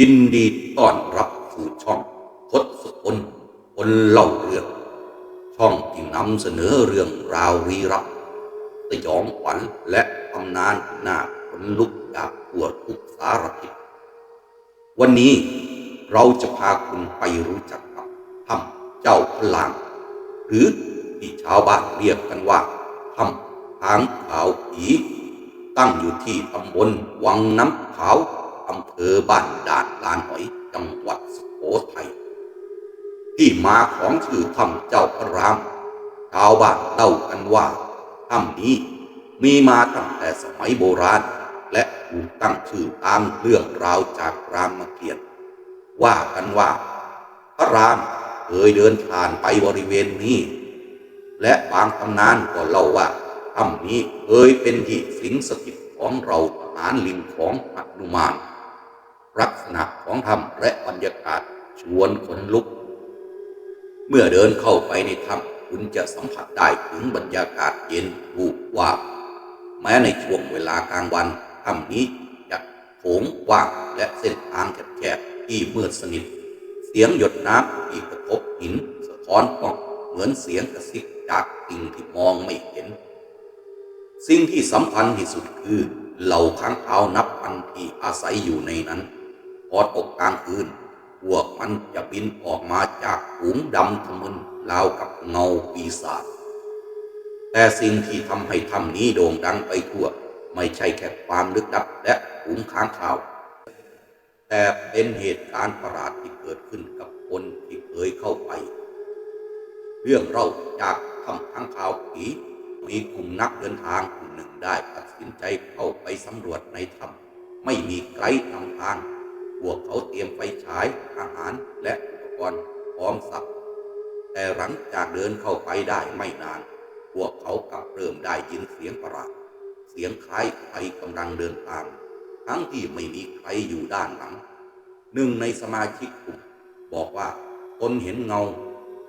ยินดีต้อนรับสู่ช่องทศพลคนเล่าเรื่อง ช่องที่นำเสนอเรื่องราววีรสยองขวัญและตำนานหน้าขนลุกจากทั่วทุกสารทิศวันนี้เราจะพาคุณไปรู้จักกับถ้ำเจ้าพลางหรือที่ชาวบ้านเรียกกันว่าถ้ำทางขาวผีตั้งอยู่ที่ตำบลวังน้ำขาว อำเภอบ้านด่านลานหอยจังหวัดสุโขทัยที่มาของชื่อถ้ำเจ้าพระรามชาวบ้านเล่ากันว่าถ้ำนี้มีมาตั้งแต่สมัยโบราณ และถูกตั้งชื่อตามเรื่องราวจากรามเกียรติว่ากันว่า พระรามเคยเดินผ่านไปบริเวณนี้ และบางตำนานก็เล่าว่าถ้ำนี้เคยเป็นที่สิงสถิตของเราทหารลิงของหนุมาน ลักษณะของถ้ำและบรรยากาศชวนขนลุก เมื่อเดินเข้าไปในถ้ำคุณจะสัมผัสได้ถึงบรรยากาศเย็นวูบวาบแม้ในช่วงเวลากลางวันถ้ำนี้จะโถงกว้างและเส้นทางแคบๆที่มืดสนิท เสียงหยดน้ำที่กระทบหินสะท้อนกล้องเหมือนเสียงกระซิบจากสิ่งที่มองไม่เห็น สิ่งที่สำคัญที่สุดคือเหล่าค้างคาวนับพันที่อาศัยอยู่ในนั้น อตกกลางคืน พวกมันจะบินออกมาจากฝูงดำทะมึนราวกับเงาปีศาจ แต่สิ่งที่ทำให้ถ้ำนี้โด่งดังไปทั่ว ไม่ใช่แค่ความลึกลับและฝูงค้างคาว แต่เป็นเหตุการณ์ประหลาดที่เกิดขึ้นกับคนที่เคยเข้าไป เรื่องเล่าจากถ้ำค้างคาวผีมีกลุ่มนักเดินทางกลุ่มหนึ่งได้ตัดสินใจเข้าไปสำรวจในถ้ำไม่มีไกด์นำทาง พวกเขาเตรียมไฟฉายอาหารและอุปกรณ์พร้อมสับแต่หลังจากเดินเข้าไปได้ไม่นาน พวกเขากลับเริ่มได้ยินเสียงประหลาดเสียงคล้ายใครกำลังเดินตาม ทั้งที่ไม่มีใครอยู่ด้านหลัง หนึ่งในสมาชิกกลุ่มบอกว่าตนเห็นเงา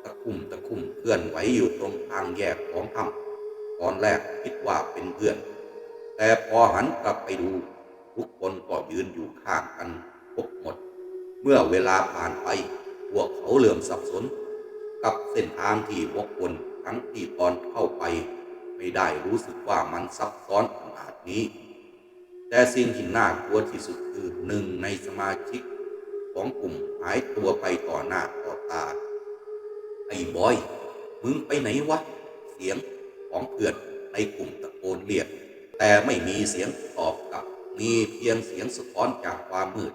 ตะคุ่มตะคุ่มเคลื่อนไหวอยู่ตรงทางแยกของถ้ำตอนแรกคิดว่าเป็นเพื่อน แต่พอหันกลับไปดู ทุกคนก็ยืนอยู่ข้างกัน ครบหมด เมื่อเวลาผ่านไปพวกเขาเริ่อมสับสน กับเส้นทางที่วกวนทั้งที่ตอนเข้าไป ไม่ได้รู้สึกว่ามันซับซ้อนขนาดนี้ แต่สิ่งที่น่ากลัวที่สุดคือหนึ่งในสมาชิก ของกลุ่มหายตัวไปต่อหน้าต่อตา ไอ้บอย มึงไปไหนวะ เสียงของเพื่อนในกลุ่มตะโกนเรียกแต่ไม่มีเสียงตอบกลับ มีเพียงเสียงสะท้อนจากความมืด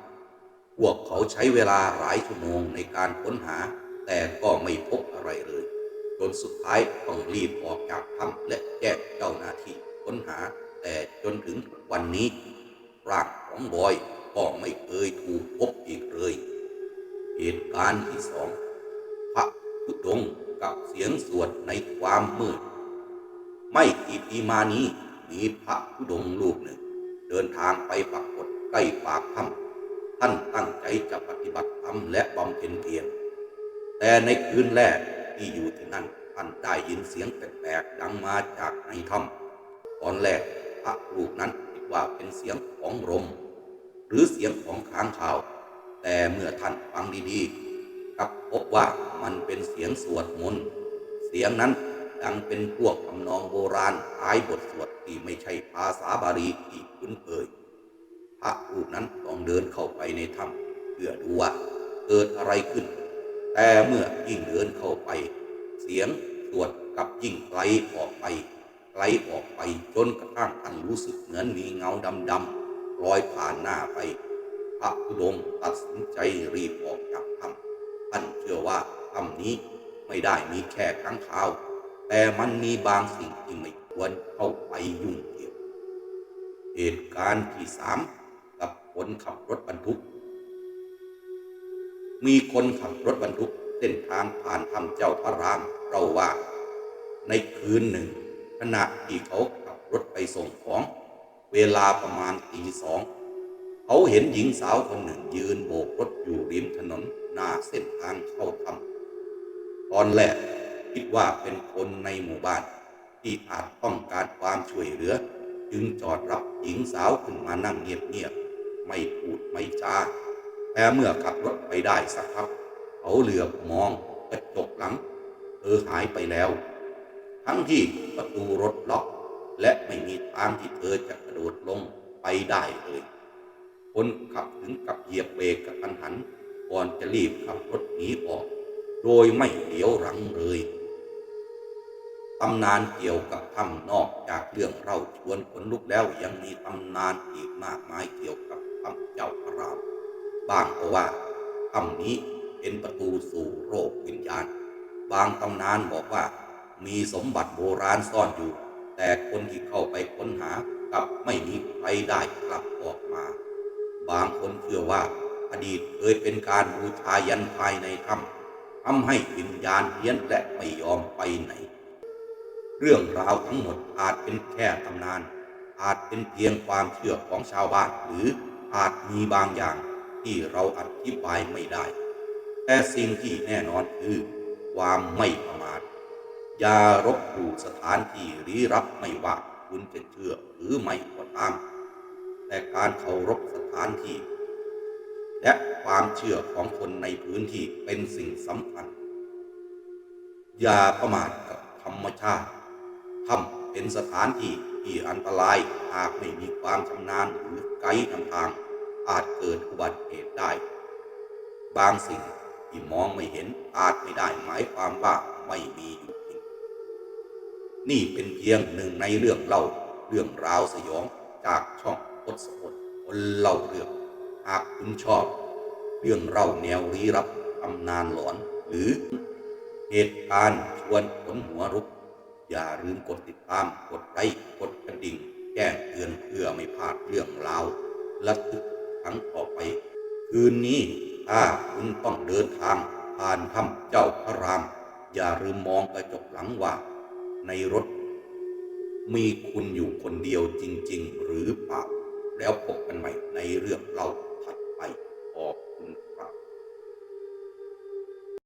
พวกเขาใช้เวลาหลายชั่วโมงในการค้นหา แต่ก็ไม่พบอะไรเลย จนสุดท้ายต้องรีบออกจากถ้ำและแจ้งเจ้าหน้าที่ค้นหา แต่จนถึงวันนี้ร่างของบอยก็ไม่เคยถูกพบอีกเลย เหตุการณ์ที่สองพระพุทธงกับเสียงสวดในความมืด ไม่กี่ปีมานี้มีพระธุดงค์รูปหนึ่ง เดินทางไปปรากฏใกล้ปากถ้ำ ท่านตั้งใจจะปฏิบัติธรรมและบำเพ็ญเพียรแต่ในคืนแรกที่อยู่ที่นั่นท่านได้ยินเสียงแปลกๆดังมาจากในถ้ำตอนแรกพระรูปนั้นคิดว่าเป็นเสียงของลมหรือเสียงของค้างคาว แต่เมื่อท่านฟังดีๆกลับพบว่ามันเป็นเสียงสวดมนต์เสียงนั้นดังเป็นพวกทำนองโบราณท้ายบทสวดที่ไม่ใช่ภาษาบาลีที่คุ้นเคย พระรูปนั้นต้องเดินเข้าไปในถ้ำเพื่อดูว่าเกิดอะไรขึ้น แต่เมื่อยิ่งเดินเข้าไป เสียงสวดกับยิ่งไกลออกไปไกลออกไปจนกระทั่งท่านรู้สึกเหมือนมีเงาดำๆลอยผ่านหน้าไป พระธุดงตัดสินใจรีบออกจากถ้ำท่านเชื่อว่าถ้ำนี้ไม่ได้มีแค่ค้างคาว แต่มันมีบางสิ่งที่ไม่ควรเข้าไปยุ่งเกี่ยว เหตุการณ์ที่สาม คนขับรถบรรทุก มีคนขับรถบรรทุกเส้นทางผ่านถ้ำเจ้าพระรามเราว่า ในคืนหนึ่ง ขณะที่เขาขับรถไปส่งของ เวลาประมาณตีสองเขาเห็นหญิงสาวคนหนึ่งยืนโบกรถอยู่ริมถนนหน้าเส้นทางเข้าถ้ำตอนแรกคิดว่าเป็นคนในหมู่บ้าน ที่อาจต้องการความช่วยเหลือ จึงจอดรับหญิงสาวขึ้นมานั่งเงียบ ไม่พูดไม่จาแต่เมื่อขับรถไปได้สักพักเขาเหลือบมองกระจกหลัง เธอหายไปแล้ว ทั้งที่ประตูรถล็อก และไม่มีทางที่เธอจะกระโดดลงไปได้เลยคนขับถึงกับเหยียบเบรกกับทันหันก่อนจะรีบขับรถหนีออก โดยไม่เหลียวหลังเลยตำนานเกี่ยวกับถ้ำนอกจากเรื่องเล่าชวนขนลุกแล้วยังมีตำนานอีกมากมายเกี่ยวกับ ถ้ำเจ้าพระรามบ้างก็ว่าถ้ำนี้เป็นประตูสู่โลกวิญญาณ บางตำนานบอกว่ามีสมบัติโบราณซ่อนอยู่ แต่คนที่เข้าไปค้นหากับไม่มีใครได้กลับออกมา บางคนเชื่อว่าอดีตเคยเป็นการบูชายันภายในถ้ำทำให้วิญญาณเฮี้ยนและไม่ยอมไปไหน เรื่องราวทั้งหมดอาจเป็นแค่ตำนาน อาจเป็นเพียงความเชื่อของชาวบ้านหรือ อาจมีบางอย่างที่เราอธิบายไม่ได้ แต่สิ่งที่แน่นอนคือ ความไม่ประมาทอย่ารบหลู่สถานที่ลี้รับไม่ว่าคุณจะเชื่อหรือไม่ก็ตาม แต่การเคารพสถานที่ และความเชื่อของคนในพื้นที่เป็นสิ่งสำคัญ อย่าประมาทกับธรรมชาติถ้ำเป็นสถานที่ ที่อันตรายหากไม่มีความชำนาญหรือไกด์นำทาง อาจเกิดอุบัติเหตุได้ บางสิ่งที่มองไม่เห็นอาจไม่ได้หมายความว่าไม่มีอยู่จริง นี่เป็นเพียงหนึ่งในเรื่องเล่าเรื่องราวสยองจากช่องทศพลคนเล่าเรื่อง หากคุณชอบ เรื่องเล่าแนวลี้รับตำนานหลอน หรือเหตุการณ์ชวนขนหัวรุก อย่าลืมกดติดตาม กดไลค์กดกระดิ่ง แจ้งเตือนเพื่อไม่พลาดเรื่องราวและทึกครั้งต่อไป คืนนี้ถ้าคุณต้องเดินทางผ่านถ้ำเจ้าพระราม อย่าลืมมองกระจกหลังว่า ในรถ มีคุณอยู่คนเดียวจริง ๆ หรือเปล่า แล้วพบกันใหม่ในเรื่องเรา